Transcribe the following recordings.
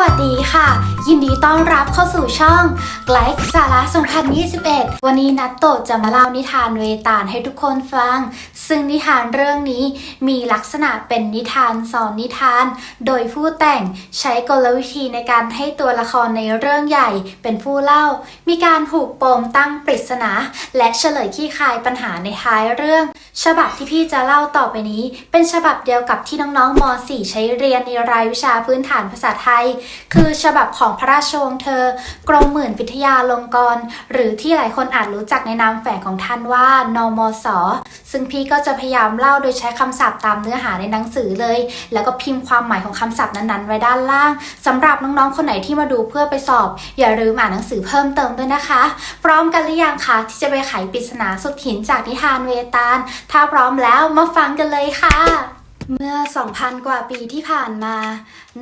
วัสดีค่ะ ยินดีต้อนรับเข้าสู่ช่องไกลสาระ2021 วันนี้นัตโตจะมาเล่านิทานเวตาลให้ทุกคนฟัง ซึ่งนิทานเรื่องนี้มีลักษณะเป็นนิทานสอนนิทาน โดยผู้แต่งใช้กลวิธีในการให้ตัวละครในเรื่องใหญ่เป็นผู้เล่า มีการผูกปมตั้งปริศนา และเฉลยขี้คายปัญหาในท้ายเรื่อง ฉบับที่พี่จะเล่าต่อไปนี้ เป็นฉบับเดียวกับที่น้องๆม .4 ใช้เรียนในรายวิชาพื้นฐานภาษาไทยคือฉบับของพระราชวงศ์เธอ กรมหมื่นวิทยาลงกรณ์หรือที่หลายคนอาจรู้จักในนามแฝงของท่านว่านมส ซึ่งพี่ก็จะพยายามเล่าโดยใช้คำศัพท์ตามเนื้อหาในหนังสือเลย แล้วก็พิมพ์ความหมายของคำศัพท์นั้นๆ ไว้ด้านล่างสำหรับน้องๆ คนไหนที่มาดูเพื่อไปสอบ อย่าลืมอ่านหนังสือเพิ่มเติมด้วยนะคะ พร้อมกันหรือยังคะที่จะไปไขปริศนาสุดหินจากนิทานเวตาลถ้าพร้อมแล้วมาฟังกันเลยค่ะ เมื่อ 2,000 กว่าปีที่ผ่านมา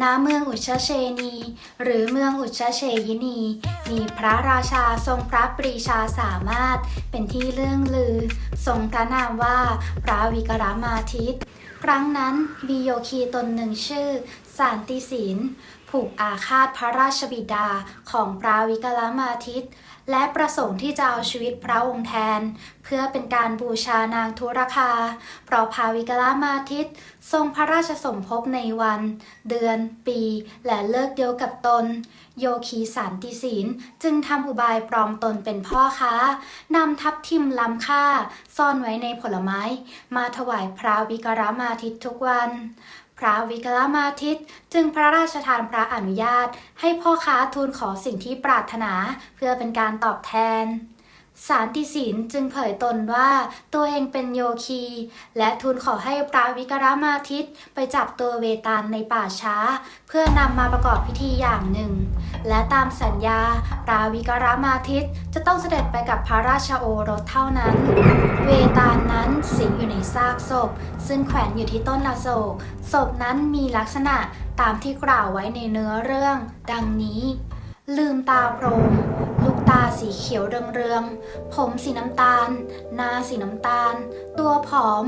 ณ เมืองอุชเชนี หรือเมืองอุชเชยินี มีพระราชาทรงพระปรีชาสามารถ เป็นที่เรื่องลือ ทรงพระนามว่าพระวิกรมาทิตครั้งนั้นมีโยคีตนหนึ่งชื่อ สานติศีล ผูกอาฆาตพระราชบิดาของพระวิกรมาทิต และประสงค์ที่จะเอาชีวิตพระองค์แทน เพื่อเป็นการบูชานางทุรคา เพราะพาวิกลมาทิตทรงพระราชสมภพในวัน เดือน ปี และเลิกเดียวกับตน โยคีสันติศีลจึงทำอุบายปลอมตนเป็นพ่อค้านำทับทิมล้ำค่า ซ่อนไว้ในผลไม้ มาถวายพระวิกรมาทิตทุกวัน ระวิกลมาทิตจึงพระราชทานพระอนุญาต ให้พ่อค้าทูลขอสิ่งที่ปรารถนาเพื่อเป็นการตอบแทน สารติศีลจึงเผยตนว่าตัวเองเป็นโยคี และทูลขอให้พระวิกรมาทิตไปจับตัวเวตาลในป่าช้า เพื่อนำมาประกอบพิธีอย่างหนึ่ง และตามสัญญาพระวิกรมาทิตจะต้องเสด็จไปกับพระราชโอรสเท่านั้น เวตาลนั้นสิงอยู่ในซากศพ ซึ่งแขวนอยู่ที่ต้นลาโศกศพนั้นมีลักษณะตามที่กล่าวไว้ในเนื้อเรื่อง ดังนี้ ลืมตาโพรงาสีเขียวเรืองๆ ผมสีน้ำตาล หน้าสีน้ำตาล ตัวผอม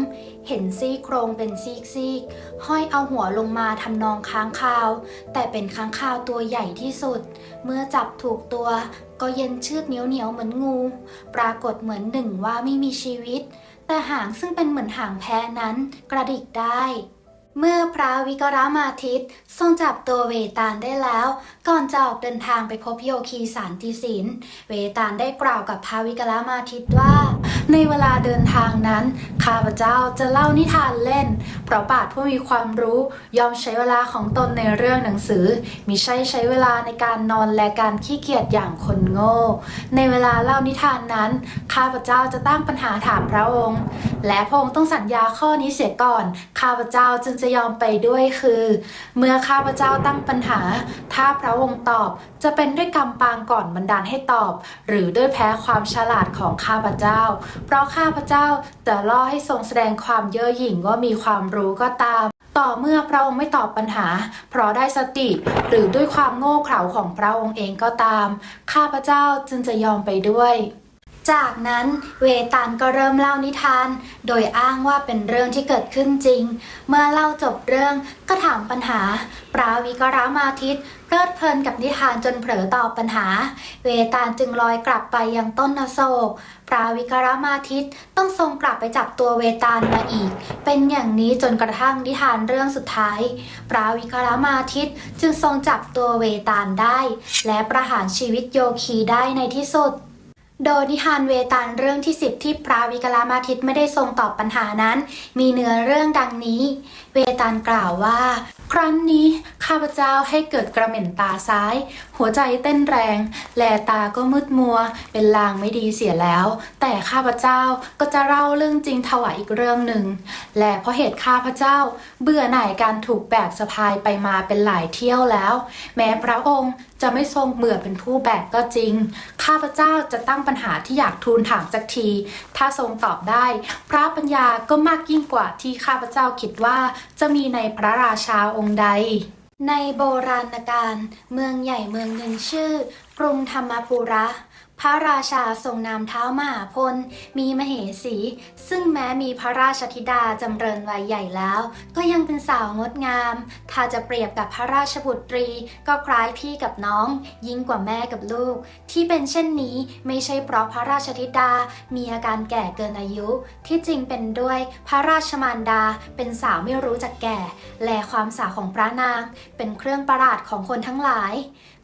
เห็นซี่โครงเป็นซีกๆ ห้อยเอาหัวลงมาทำนองค้างคาว แต่เป็นค้างคาวตัวใหญ่ที่สุด เมื่อจับถูกตัว ก็เย็นชืดเหนียวเหนียวเหมือนงู ปรากฏเหมือนหนึ่งว่าไม่มีชีวิต แต่หางซึ่งเป็นเหมือนหางแพะนั้นกระดิกได้ เมื่อพระวิกรมาทิตย์ทรงจับตัวเวตาลได้แล้ว ก่อนจะออกเดินทางไปพบโยคีสารติศิลเวตาลได้กล่าวกับพระวิกรมาทิตย์ว่า ในเวลาเดินทางนั้น ข้าพเจ้าจะเล่านิทานเล่น เพราะปาชญ์ผู้มีความรู้ยอมใช้เวลาของตนในเรื่องหนังสือ มิใช่ใช้เวลาในการนอนและการขี้เกียจอย่างคนโง่ ในเวลาเล่านิทานนั้น ข้าพเจ้าจะตั้งปัญหาถามพระองค์ และพระองค์ต้องสัญญาข้อนี้เสียก่อน ข้าพเจ้าจึงจะยอมไปด้วยคือ เมื่อข้าพเจ้าตั้งปัญหา ถ้าพระองค์ตอบจะเป็นด้วยกำปางก่อนบันดาลให้ตอบ หรือด้วยแพ้ความฉลาดของข้าพเจ้า เพราะข้าพเจ้าจะล่อให้ทรงแสดงความเย่อหยิ่งว่ามีความรู้ก็ตามต่อเมื่อพระองค์ไม่ตอบปัญหา เพราะได้สติหรือด้วยความโง่เขลาของพระองค์เองก็ตาม ข้าพเจ้าจึงจะยอมไปด้วย จากนั้นเวตันก็เริ่มเล่านิทาน โดยอ้างว่าเป็นเรื่องที่เกิดขึ้นจริง เมื่อเล่าจบเรื่องก็ถามปัญหา ปราวิกรามาทิตเพลิดเพลินกับนิทานจนเผลอตอบปัญหา เวตาลจึงลอยกลับไปยังต้นอโศก ปราวิกรามาทิตต้องทรงกลับไปจับตัวเวตาลมาอีก เป็นอย่างนี้จนกระทั่งนิทานเรื่องสุดท้าย ปราวิกรามาทิตจึงทรงจับตัวเวตาลได้ และประหารชีวิตโยคีได้ในที่สุด โดยนิทานเวตาลเรื่องที่10ที่พระวิกลามาทิตไม่ได้ทรงตอบปัญหานั้น มีเนื้อเรื่องดังนี้ เวตาลกล่าวว่า ครั้นนี้ข้าพเจ้าให้เกิดกระเหม็นตาซ้าย หัวใจเต้นแรง แลตาก็มืดมัว เป็นลางไม่ดีเสียแล้ว แต่ข้าพเจ้าก็จะเล่าเรื่องจริงถวายอีกเรื่องหนึ่ง และเพราะเหตุข้าพเจ้า เบื่อหน่ายการถูกแบกสะพายไปมาเป็นหลายเที่ยวแล้ว แม้พระองค์จะไม่ทรงเบื่อเป็นผู้แบกก็จริง ข้าพเจ้าจะตั้งปัญหาที่อยากทูลถามสักที ถ้าทรงตอบได้ พระปัญญาก็มากยิ่งกว่าที่ข้าพเจ้าคิดว่าจะมีในพระราชาองค์ใด ในโบราณกาลเมืองใหญ่เมืองหนึ่งชื่อ กรุงธรรมปุระ พระราชาทรงนามเท้ามหาพล มีมเหสี ซึ่งแม้มีพระราชธิดาจำเริญวัยใหญ่แล้ว ก็ยังเป็นสาวงดงาม ถ้าจะเปรียบกับพระราชบุตรี ก็คล้ายพี่กับน้อง ยิ่งกว่าแม่กับลูก ที่เป็นเช่นนี้ไม่ใช่เพราะพระราชธิดา มีอาการแก่เกินอายุ ที่จริงเป็นด้วยพระราชมารดาเป็นสาวไม่รู้จักแก่ และความสาวของพระนาง เป็นเครื่องประหลาดของคนทั้งหลาย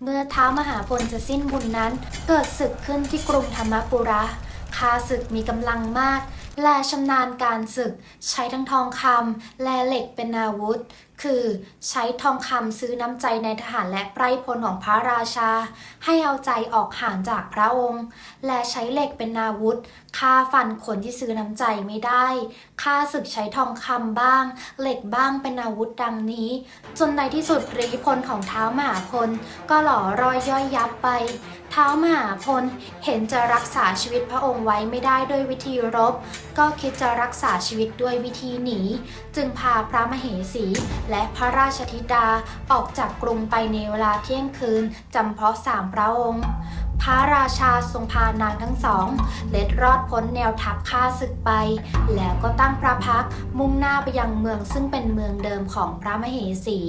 เมื่อเท้ามหาพลจะสิ้นบุญนั้น เกิดศึกขึ้นที่กรุงธรรมปุระคาศึกมีกำลังมาก และชำนาญการศึก ใช้ทั้งทองคำและเหล็กเป็นอาวุธ คือใช้ทองคำซื้อน้ำใจในทหารและไพร่พลของพระราชา ให้เอาใจออกห่างจากพระองค์ และใช้เหล็กเป็นอาวุธฆ่าฟันคนที่ซื้อน้ำใจไม่ได้ฆ่าศึกใช้ทองคำบ้าง เหล็กบ้างเป็นอาวุธดังนี้ จนในที่สุดรีพลของเท้าหมาพล ก็หล่อรอยย่อยยับไปท้ามหาพลเห็นจะรักษาชีวิตพระองค์ไว้ไม่ได้ด้วยวิธีรบ ก็คิดจะรักษาชีวิตด้วยวิธีหนี จึงพาพระมเหสีและพระราชธิดาออกจากกรุงไปในเวลาเที่ยงคืนจำเพาะสามพระองค์พระราชาทรงพานางทั้งสอง เล็ดรอดพ้นแนวทัพฆ่าศึกไป แล้วก็ตั้งพระพักมุ่งหน้าไปยังเมืองซึ่งเป็นเมืองเดิมของพระมเหสี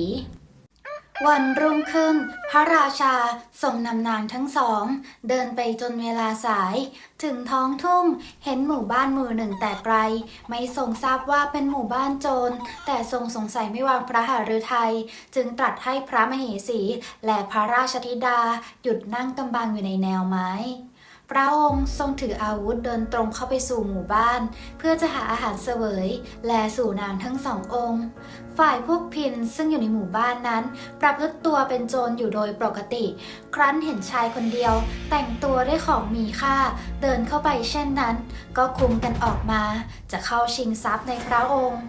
วันรุ่งขึ้น พระราชาทรงนำนางทั้งสอง เดินไปจนเวลาสาย ถึงท้องทุ่งเห็นหมู่บ้านหมู่หนึ่งแต่ไกล ไม่ทรงทราบว่าเป็นหมู่บ้านโจร แต่ทรงสงสัยไม่วางพระหฤทัยจึงตรัสให้พระมเหสี และพระราชธิดา หยุดนั่งกำบังอยู่ในแนวไม้ พระองค์ทรงถืออาวุธเดินตรงเข้าไปสู่หมู่บ้าน เพื่อจะหาอาหารเสวย และสู่นางทั้งสององค์ ฝ่ายพวกพินซึ่งอยู่ในหมู่บ้านนั้น ประพฤติตัวเป็นโจรอยู่โดยปกติ ครั้นเห็นชายคนเดียว แต่งตัวด้วยของมีค่า เดินเข้าไปเช่นนั้น ก็คุมกันออกมา จะเข้าชิงทรัพย์ในพระองค์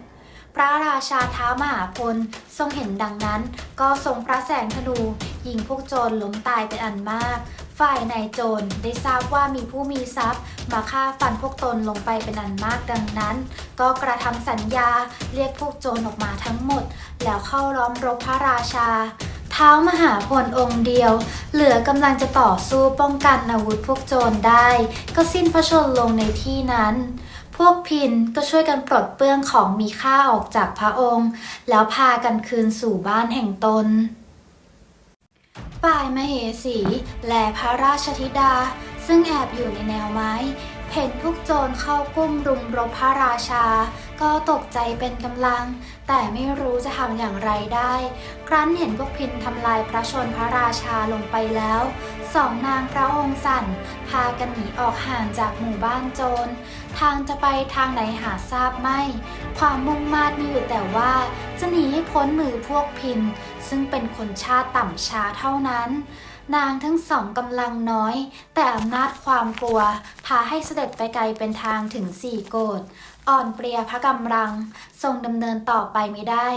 พระราชาท้ามหาพลทรงเห็นดังนั้น ก็ทรงพระแสงธนูยิงพวกโจรล้มตายเป็นอันมาก ฝ่ายนายโจรได้ทราบว่ามีผู้มีทรัพย์ มาฆ่าฟันพวกตนลงไปเป็นอันมากดังนั้น ก็กระทำสัญญาเรียกพวกโจรออกมาทั้งหมด แล้วเข้าล้อมรบพระราชาเท้ามหาพลองค์เดียว เหลือกำลังจะต่อสู้ป้องกันอาวุธพวกโจรได้ ก็สิ้นพระชนลงในที่นั้น พวกพินก็ช่วยกันปลดเปลื้องของมีค่าออกจากพระองค์ แล้วพากันคืนสู่บ้านแห่งตน ฝ่ายมเหสีและพระราชธิดา ซึ่งแอบอยู่ในแนวไม้ เห็นพวกโจรเข้ากุ้มรุมรบพระราชา ก็ตกใจเป็นกำลัง แต่ไม่รู้จะทำอย่างไรได้ ครั้นเห็นพวกพินทำลายพระชนพระราชาลงไปแล้ว สองนางพระองค์สั่น พากันหนีออกห่างจากหมู่บ้านโจร ทางจะไปทางไหนหาทราบไม่ ความมุ่งมา่มีอยู่แต่ว่า จะหนีให้พ้นมือพวกพิน ซึ่งเป็นคนชาติต่ำช้าเท่านั้น นางทั้งสองกำลังน้อย แต่อำนาจความกลัว พาให้เสด็จไปไกลเป็นทางถึงสี่โกดอ่อนเปรียพระกำลัง ทรงดำเนินต่อไปไม่ได้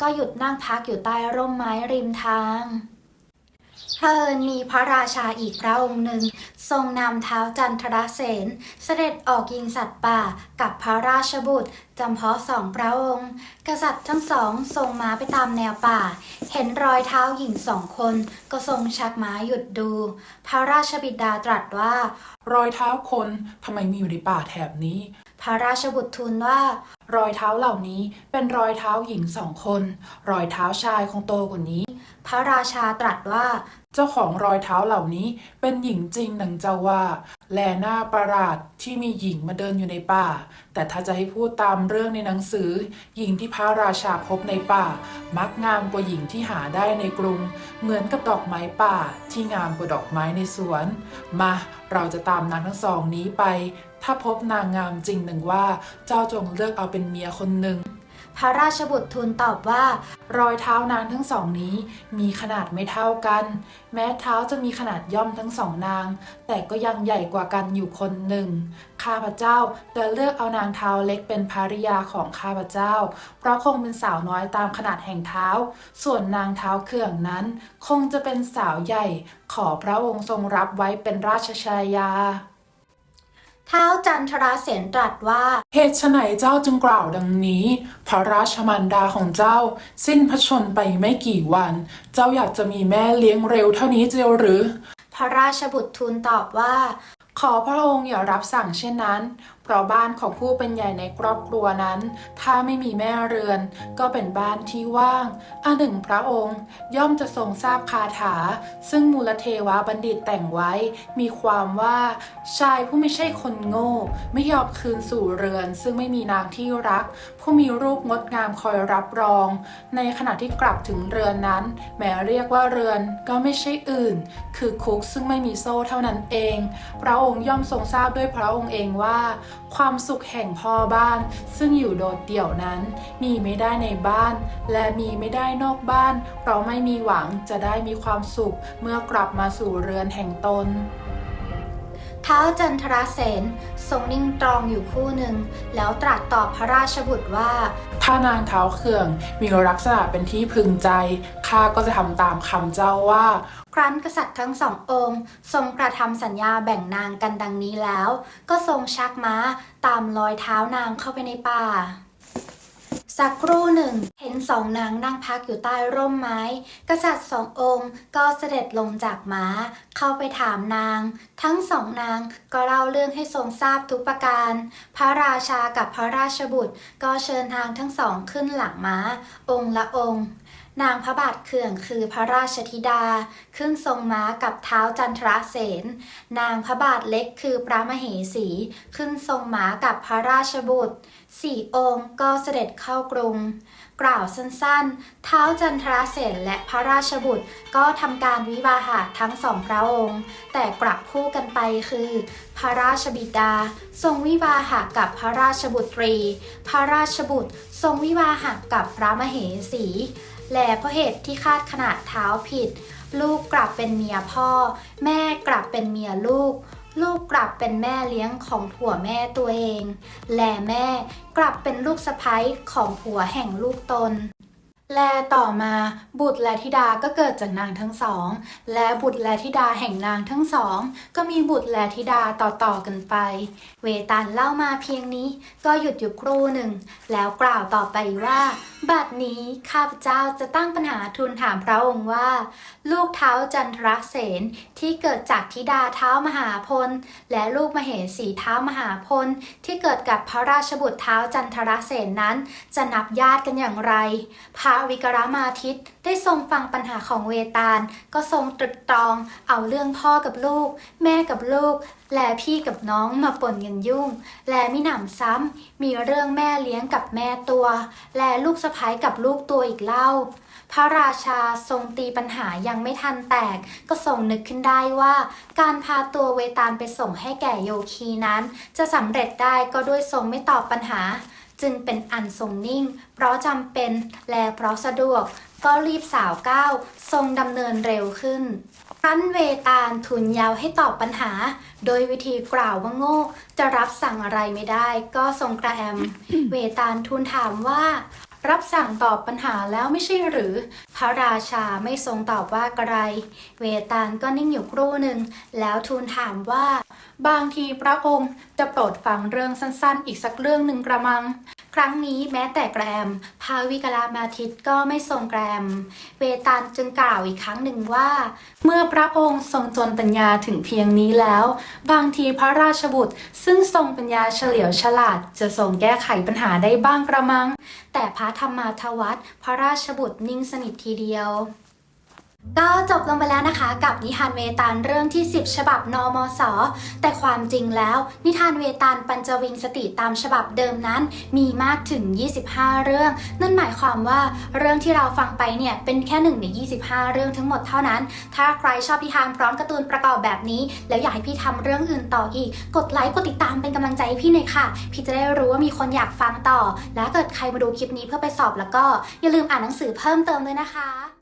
ก็หยุดนั่งพักอยู่ใต้ร่มไม้ริมทาง เพิญมีพระราชาอีกพระองค์หนึ่ง ทรงนำเท้าจันทรเสน เสด็จออกยิงสัตว์ป่ากับพระราชบุตรจำเพาะสองพระองค์ กษัตริย์ทั้งสองทรงม้าไปตามแนวป่า เห็นรอยเท้าหญิงสองคน ก็ทรงชักม้าหยุดดู พระราชบิดาตรัสว่า รอยเท้าคนทำไมมีอยู่ในป่าแถบนี้ พระราชบุตรทูลว่า รอยเท้าเหล่านี้เป็นรอยเท้าหญิงสองคน รอยเท้าชายคงโตกว่านี้ พระราชาตรัสว่า เจ้าของรอยเท้าเหล่านี้เป็นหญิงจริงหนังเจ้าว่า แลหน้าประหลาดที่มีหญิงมาเดินอยู่ในป่า แต่ถ้าจะให้พูดตามเรื่องในหนังสือ หญิงที่พระราชาพบในป่า มักงามกว่าหญิงที่หาได้ในกรุง เหมือนกับดอกไม้ป่าที่งามกว่าดอกไม้ในสวน มาเราจะตามนางทั้งสองนี้ไป ถ้าพบนางงามจริงหนึ่งว่า เจ้าจงเลือกเอาเป็นเมียคนหนึ่ง พระราชบุตรทูลตอบว่า รอยเท้านางทั้งสองนี้มีขนาดไม่เท่ากัน แม้เท้าจะมีขนาดย่อมทั้งสองนาง แต่ก็ยังใหญ่กว่ากันอยู่คนหนึ่ง ข้าพเจ้าจะเลือกเอานางเท้าเล็กเป็นภริยาของข้าพเจ้า เพราะคงเป็นสาวน้อยตามขนาดแห่งเท้า ส่วนนางเท้าเขื่องนั้น คงจะเป็นสาวใหญ่ ขอพระองค์ทรงรับไว้เป็นราชชายา ท้าจันทราเสนตรัสว่า เหตุไฉนเจ้าจึงกล่าวดังนี้ พระราชมารดาของเจ้า สิ้นพระชนม์ไปไม่กี่วัน เจ้าอยากจะมีแม่เลี้ยงเร็วเท่านี้เจียวหรือ พระราชบุตรทูลตอบว่า ขอพระองค์อย่ารับสั่งเช่นนั้นเพราะบ้านของผู้เป็นใหญ่ในครอบครัวนั้น ถ้าไม่มีแม่เรือน ก็เป็นบ้านที่ว่างอันหนึ่งพระองค์ย่อมจะทรงทราบคาถา ซึ่งมูลเทวาบัณฑิตแต่งไว้ มีความว่า ชายผู้ไม่ใช่คนโง่ ไม่ยอมคืนสู่เรือน ซึ่งไม่มีนางที่รัก ผู้มีรูปงดงามคอยรับรอง ในขณะที่กลับถึงเรือนนั้น แม้เรียกว่าเรือนก็ไม่ใช่อื่น คือคุกซึ่งไม่มีโซ่เท่านั้นเอง พระองค์ย่อมทรงทราบด้วยพระองค์เองว่าความสุขแห่งพ่อบ้าน ซึ่งอยู่โดดเดี่ยวนั้น มีไม่ได้ในบ้าน และมีไม่ได้นอกบ้านเพราะไม่มีหวังจะได้มีความสุขเมื่อกลับมาสู่เรือนแห่งตน ท้าวจันทรเสนทรงนิ่งตรองอยู่ครู่หนึ่ง แล้วตรัสตอบพระราชบุตรว่า ถ้านางเท้าเขื่องมีลักษณะเป็นที่พึงใจ ข้าก็จะทำตามคำเจ้าว่า ครั้นกษัตริย์ทั้งสององค์ ทรงกระทำสัญญาแบ่งนางกันดังนี้แล้ว ก็ทรงชักม้าตามรอยเท้านางเข้าไปในป่า สักครู่หนึ่ง เห็นสองนางนั่งพักอยู่ใต้ร่มไม้ กษัตริย์สององค์ก็เสด็จลงจากม้า เข้าไปถามนาง ทั้งสองนางก็เล่าเรื่องให้ทรงทราบทุกประการ พระราชากับพระราชบุตรก็เชิญทางทั้งสองขึ้นหลังม้า องค์ละองค์ นางพระบาทเขื่องคือพระราชธิดาขึ้นทรงม้ากับเท้าจันทรเสน นางพระบาทเล็กคือพระมเหสีขึ้นทรงม้ากับพระราชบุตร สี่องค์ก็เสด็จเข้ากรุง กล่าวสั้นๆ เท้าจันทรเสนและพระราชบุตรก็ทำการวิวาหะทั้งสองพระองค์ แต่กลับคู่กันไปคือ พระราชบิดา ทรงวิวาหะกับพระราชบุตรี พระราชบุตร ทรงวิวาหะกับพระมเหสี และเพราะเหตุที่คาดขนาดเท้าผิด ลูกกลับเป็นเมียพ่อ แม่กลับเป็นเมียลูก ลูกกลับเป็นแม่เลี้ยงของผัวแม่ตัวเอง และแม่กลับเป็นลูกสะใภ้ของผัวแห่งลูกตนและต่อมาบุตรและธิดาก็เกิดจากนางทั้งสอง และบุตรและธิดาแห่งนางทั้งสอง ก็มีบุตรและธิดาต่อๆกันไป เวตันเล่ามาเพียงนี้ก็หยุดอยู่ครู่หนึ่ง แล้วกล่าวต่อไปว่า บัดนี้ข้าพเจ้าจะตั้งปัญหาทูลถามพระองค์ว่า ลูกเท้าจันทรเสนที่เกิดจากธิดาเท้ามหาพล และลูกมเหสีเท้ามหาพล ที่เกิดกับพระราชบุตรเท้าจันทรเสนนั้น จะนับญาติกันอย่างไร พระวิกรมาทิตได้ทรงฟังปัญหาของเวตาล ก็ทรงตรึกตรอง เอาเรื่องพ่อกับลูก แม่กับลูก และพี่กับน้องมาปนกันยุ่ง และมิหนำซ้ำมีเรื่องแม่เลี้ยงกับแม่ตัว และลูกสะพ้ายกับลูกตัวอีกเล่า พระราชาทรงตีปัญหายังไม่ทันแตก ก็ทรงนึกขึ้นได้ว่า การพาตัวเวตาลไปส่งให้แก่โยคีนั้น จะสำเร็จได้ก็ด้วยทรงไม่ตอบปัญหา จึงเป็นอันทรงนิ่ง เพราะจำเป็นและเพราะสะดวกก็รีบสาวก้าวทรงดำเนินเร็วขึ้นครั้นเวตาลทุนยาวให้ตอบปัญหา โดยวิธีกล่าวว่าโง่ จะรับสั่งอะไรไม่ได้ ก็ทรงกระแอม เวตาลทูลถามว่า รับสั่งตอบปัญหาแล้วไม่ใช่หรือ พระราชาไม่ทรงตอบว่าไกรเวตาลก็นิ่งอยู่ครู่หนึ่ง แล้วทูลถามว่า บางทีพระองค์จะโปรดฟังเรื่องสั้นๆ อีกสักเรื่องหนึ่งกระมัง ครั้งนี้แม้แต่แกรม พาวิกลามาทิตก็ไม่ทรงแกรม เวตาลจึงกล่าวอีกครั้งหนึ่งว่า เมื่อพระองค์ทรงจนปัญญาถึงเพียงนี้แล้ว บางทีพระราชบุตร ซึ่งทรงปัญญาเฉลียวฉลาด จะทรงแก้ไขปัญหาได้บ้างกระมัง แต่พระธรรมาทวัตพระราชบุตรนิ่งสนิททีเดียว ก็จบลงไปแล้วนะคะกับนิทานเวตาลเรื่องที่ 10 ฉบับนมส แต่ความจริงแล้ว นิทานเวตาลปัญจวิงสติตามฉบับเดิมนั้น มีมากถึง 25 เรื่อง นั่นหมายความว่าเรื่องที่เราฟังไปเนี่ยเป็นแค่หนึ่งใน 25 เรื่องทั้งหมดเท่านั้น ถ้าใครชอบนิทานพร้อมการ์ตูนประกอบแบบนี้ แล้วอยากให้พี่ทำเรื่องอื่นต่ออีก กดไลค์กดติดตามเป็นกำลังใจให้พี่หน่อยค่ะ พี่จะได้รู้ว่ามีคนอยากฟังต่อ และเกิดใครมาดูคลิปนี้เพื่อไปสอบแล้วก็อย่าลืมอ่านหนังสือเพิ่มเติมด้วยนะคะ